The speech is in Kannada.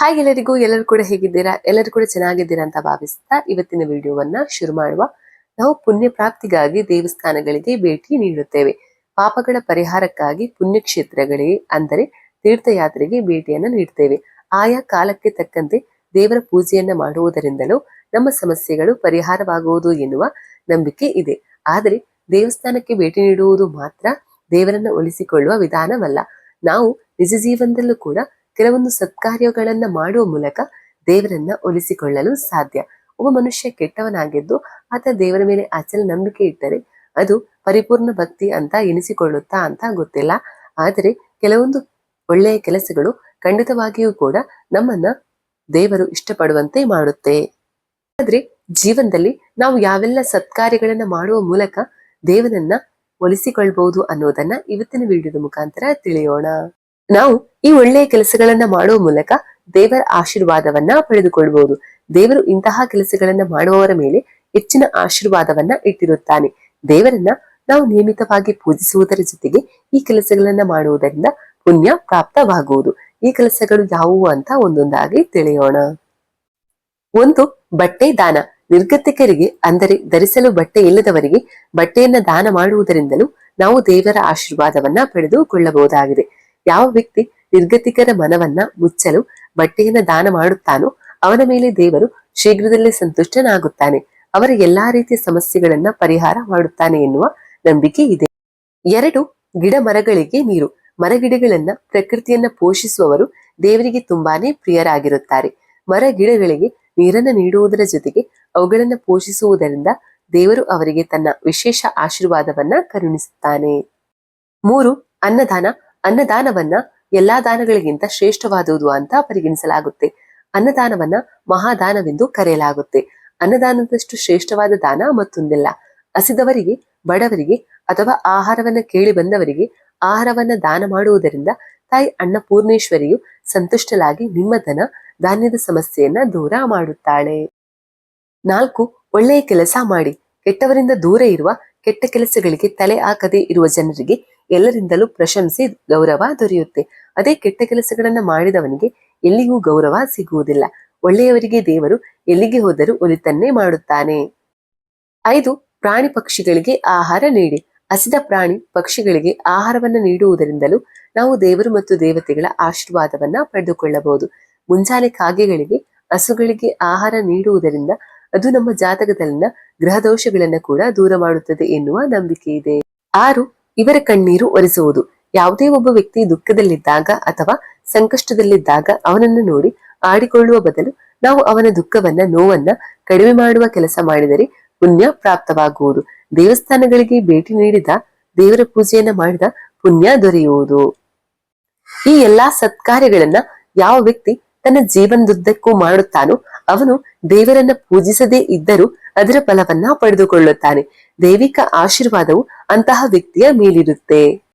ಹಾಯ್ ಎಲ್ಲರಿಗೂ ಎಲ್ಲರೂ ಕೂಡ ಹೇಗಿದ್ದೀರಾ? ಎಲ್ಲರೂ ಕೂಡ ಚೆನ್ನಾಗಿದ್ದೀರಾ ಅಂತ ಭಾವಿಸ್ತಾ ಇವತ್ತಿನ ವಿಡಿಯೋವನ್ನ ಶುರು ಮಾಡುವ. ನಾವು ಪುಣ್ಯ ಪ್ರಾಪ್ತಿಗಾಗಿ ದೇವಸ್ಥಾನಗಳಿಗೆ ಭೇಟಿ ನೀಡುತ್ತೇವೆ. ಪಾಪಗಳ ಪರಿಹಾರಕ್ಕಾಗಿ ಪುಣ್ಯಕ್ಷೇತ್ರಗಳಿಗೆ, ಅಂದರೆ ತೀರ್ಥಯಾತ್ರೆಗೆ ಭೇಟಿಯನ್ನು ನೀಡುತ್ತೇವೆ ಆಯಾ ಕಾಲಕ್ಕೆ ತಕ್ಕಂತೆ ದೇವರ ಪೂಜೆಯನ್ನ ಮಾಡುವುದರಿಂದಲೂ ನಮ್ಮ ಸಮಸ್ಯೆಗಳು ಪರಿಹಾರವಾಗುವುದು ಎನ್ನುವ ನಂಬಿಕೆ ಇದೆ. ಆದರೆ ದೇವಸ್ಥಾನಕ್ಕೆ ಭೇಟಿ ನೀಡುವುದು ಮಾತ್ರ ದೇವರನ್ನ ಉಳಿಸಿಕೊಳ್ಳುವ ವಿಧಾನವಲ್ಲ. ನಾವು ನಿಜ ಜೀವನದಲ್ಲೂ ಕೂಡ ಕೆಲವೊಂದು ಸತ್ಕಾರ್ಯಗಳನ್ನ ಮಾಡುವ ಮೂಲಕ ದೇವರನ್ನ ಒಲಿಸಿಕೊಳ್ಳಲು ಸಾಧ್ಯ. ಒಬ್ಬ ಮನುಷ್ಯ ಕೆಟ್ಟವನಾಗಿದ್ದು ಆತ ದೇವರ ಮೇಲೆ ಅಚಲ ನಂಬಿಕೆ ಇಟ್ಟರೆ ಅದು ಪರಿಪೂರ್ಣ ಭಕ್ತಿ ಅಂತ ಎನಿಸಿಕೊಳ್ಳುತ್ತಾ ಅಂತ ಗೊತ್ತಿಲ್ಲ. ಆದರೆ ಕೆಲವೊಂದು ಒಳ್ಳೆಯ ಕೆಲಸಗಳು ಖಂಡಿತವಾಗಿಯೂ ಕೂಡ ನಮ್ಮನ್ನ ದೇವರು ಇಷ್ಟಪಡುವಂತೆ ಮಾಡುತ್ತೆ. ಆದ್ರೆ ಜೀವನದಲ್ಲಿ ನಾವು ಯಾವೆಲ್ಲ ಸತ್ಕಾರ್ಯಗಳನ್ನ ಮಾಡುವ ಮೂಲಕ ದೇವರನ್ನ ಒಲಿಸಿಕೊಳ್ಬಹುದು ಅನ್ನೋದನ್ನ ಇವತ್ತಿನ ವಿಡಿಯೋದ ಮುಖಾಂತರ ತಿಳಿಯೋಣ. ನಾವು ಈ ಒಳ್ಳೆಯ ಕೆಲಸಗಳನ್ನ ಮಾಡುವ ಮೂಲಕ ದೇವರ ಆಶೀರ್ವಾದವನ್ನ ಪಡೆದುಕೊಳ್ಳಬಹುದು ದೇವರು ಇಂತಹ ಕೆಲಸಗಳನ್ನ ಮಾಡುವವರ ಮೇಲೆ ಹೆಚ್ಚಿನ ಆಶೀರ್ವಾದವನ್ನ ಇಟ್ಟಿರುತ್ತಾನೆ. ದೇವರನ್ನ ನಾವು ನಿಯಮಿತವಾಗಿ ಪೂಜಿಸುವುದರ ಜೊತೆಗೆ ಈ ಕೆಲಸಗಳನ್ನ ಮಾಡುವುದರಿಂದ ಪುಣ್ಯ ಪ್ರಾಪ್ತವಾಗುವುದು. ಈ ಕೆಲಸಗಳು ಯಾವುವು ಅಂತ ಒಂದೊಂದಾಗಿ ತಿಳಿಯೋಣ. ಒಂದು, ಬಟ್ಟೆ ದಾನ. ನಿರ್ಗತಿಕರಿಗೆ, ಅಂದರೆ ಧರಿಸಲು ಬಟ್ಟೆ ಇಲ್ಲದವರಿಗೆ ಬಟ್ಟೆಯನ್ನ ದಾನ ಮಾಡುವುದರಿಂದಲೂ ನಾವು ದೇವರ ಆಶೀರ್ವಾದವನ್ನ ಪಡೆದುಕೊಳ್ಳಬಹುದಾಗಿದೆ. ಯಾವ ವ್ಯಕ್ತಿ ನಿರ್ಗತಿಕರ ಮನವನ್ನ ಮುಚ್ಚಲು ಬಟ್ಟೆಯನ್ನ ದಾನ ಮಾಡುತ್ತಾನೋ ಅವನ ಮೇಲೆ ದೇವರು ಶೀಘ್ರದಲ್ಲೇ ಸಂತುಷ್ಟನಾಗುತ್ತಾನೆ. ಅವರ ಎಲ್ಲಾ ರೀತಿಯ ಸಮಸ್ಯೆಗಳನ್ನ ಪರಿಹಾರ ಮಾಡುತ್ತಾನೆ ಎನ್ನುವ ನಂಬಿಕೆ ಇದೆ. ಎರಡು, ಗಿಡ ಮರಗಳಿಗೆ ನೀರು. ಮರಗಿಡಗಳನ್ನ ಪ್ರಕೃತಿಯನ್ನ ಪೋಷಿಸುವವರು ದೇವರಿಗೆ ತುಂಬಾನೇ ಪ್ರಿಯರಾಗಿರುತ್ತಾರೆ. ಮರ ಗಿಡಗಳಿಗೆ ನೀರನ್ನ ನೀಡುವುದರ ಜೊತೆಗೆ ಅವುಗಳನ್ನ ಪೋಷಿಸುವುದರಿಂದ ದೇವರು ಅವರಿಗೆ ತನ್ನ ವಿಶೇಷ ಆಶೀರ್ವಾದವನ್ನ ಕರುಣಿಸುತ್ತಾನೆ. ಮೂರು, ಅನ್ನದಾನ. ಅನ್ನದಾನವನ್ನ ಎಲ್ಲಾ ದಾನಗಳಿಗಿಂತ ಶ್ರೇಷ್ಠವಾದುದು ಅಂತ ಪರಿಗಣಿಸಲಾಗುತ್ತೆ. ಅನ್ನದಾನವನ್ನ ಮಹಾದಾನವೆಂದು ಕರೆಯಲಾಗುತ್ತೆ. ಅನ್ನದಾನದಷ್ಟು ಶ್ರೇಷ್ಠವಾದ ದಾನ ಮತ್ತೊಂದಿಲ್ಲ. ಹಸಿದವರಿಗೆ, ಬಡವರಿಗೆ ಅಥವಾ ಆಹಾರವನ್ನ ಕೇಳಿ ಬಂದವರಿಗೆ ಆಹಾರವನ್ನ ದಾನ ಮಾಡುವುದರಿಂದ ತಾಯಿ ಅನ್ನಪೂರ್ಣೇಶ್ವರಿಯು ಸಂತುಷ್ಟಲಾಗಿ ನಿಮ್ಮ ಧನ ಧಾನ್ಯದ ಸಮಸ್ಯೆಯನ್ನ ದೂರ ಮಾಡುತ್ತಾಳೆ. ನಾಲ್ಕು, ಒಳ್ಳೆಯ ಕೆಲಸ ಮಾಡಿ. ಕೆಟ್ಟವರಿಂದ ದೂರ ಇರುವ ಕೆಟ್ಟ ಕೆಲಸಗಳಿಗೆ ತಲೆ ಹಾಕದೇ ಇರುವ ಜನರಿಗೆ ಎಲ್ಲರಿಂದಲೂ ಪ್ರಶಂಸೆ, ಗೌರವ ದೊರೆಯುತ್ತೆ. ಅದೇ ಕೆಟ್ಟ ಕೆಲಸಗಳನ್ನ ಮಾಡಿದವನಿಗೆ ಎಲ್ಲಿಗೂ ಗೌರವ ಸಿಗುವುದಿಲ್ಲ. ಒಳ್ಳೆಯವರಿಗೆ ದೇವರು ಎಲ್ಲಿಗೆ ಹೋದರೂ ಒಲಿತನ್ನೇ ಮಾಡುತ್ತಾನೆ. ಐದು, ಪ್ರಾಣಿ ಪಕ್ಷಿಗಳಿಗೆ ಆಹಾರ ನೀಡಿ. ಹಸಿದ ಪ್ರಾಣಿ ಪಕ್ಷಿಗಳಿಗೆ ಆಹಾರವನ್ನು ನೀಡುವುದರಿಂದಲೂ ನಾವು ದೇವರು ಮತ್ತು ದೇವತೆಗಳ ಆಶೀರ್ವಾದವನ್ನ ಪಡೆದುಕೊಳ್ಳಬಹುದು. ಮುಂಜಾನೆ ಕಾಗೆಗಳಿಗೆ ಹಸುಗಳಿಗೆ ಆಹಾರ ನೀಡುವುದರಿಂದ ಅದು ನಮ್ಮ ಜಾತಕದಲ್ಲಿನ ಗ್ರಹ ದೋಷಗಳನ್ನ ಕೂಡ ದೂರ ಮಾಡುತ್ತದೆ ಎನ್ನುವ ನಂಬಿಕೆ ಇದೆ. ಆರು ಇವರ ಕಣ್ಣೀರು ಒರೆಸುವುದು. ಯಾವುದೇ ಒಬ್ಬ ವ್ಯಕ್ತಿ ದುಃಖದಲ್ಲಿದ್ದಾಗ ಅಥವಾ ಸಂಕಷ್ಟದಲ್ಲಿದ್ದಾಗ ಅವನನ್ನು ನೋಡಿ ಆಡಿಕೊಳ್ಳುವ ಬದಲು ನಾವು ಅವನ ದುಃಖವನ್ನ, ನೋವನ್ನ ಕಡಿಮೆ ಮಾಡುವ ಕೆಲಸ ಮಾಡಿದರೆ ಪುಣ್ಯ ಪ್ರಾಪ್ತವಾಗುವುದು. ದೇವಸ್ಥಾನಗಳಿಗೆ ಭೇಟಿ ನೀಡಿದ, ದೇವರ ಪೂಜೆಯನ್ನ ಮಾಡಿದ ಪುಣ್ಯ ದೊರೆಯುವುದು. ಈ ಎಲ್ಲಾ ಸತ್ಕಾರ್ಯಗಳನ್ನ ಯಾವ ವ್ಯಕ್ತಿ ತನ್ನ ಜೀವನದುದ್ದಕ್ಕೂ ಮಾಡುತ್ತಾನೋ ಅವನು ದೇವರನ್ನ ಪೂಜಿಸದೇ ಇದ್ದರೂ ಅದರ ಫಲವನ್ನ ಪಡೆದುಕೊಳ್ಳುತ್ತಾನೆ. ದೈವಿಕ ಆಶೀರ್ವಾದವು ಅಂತಹ ವ್ಯಕ್ತಿಯ ಮೇಲಿರುತ್ತೆ.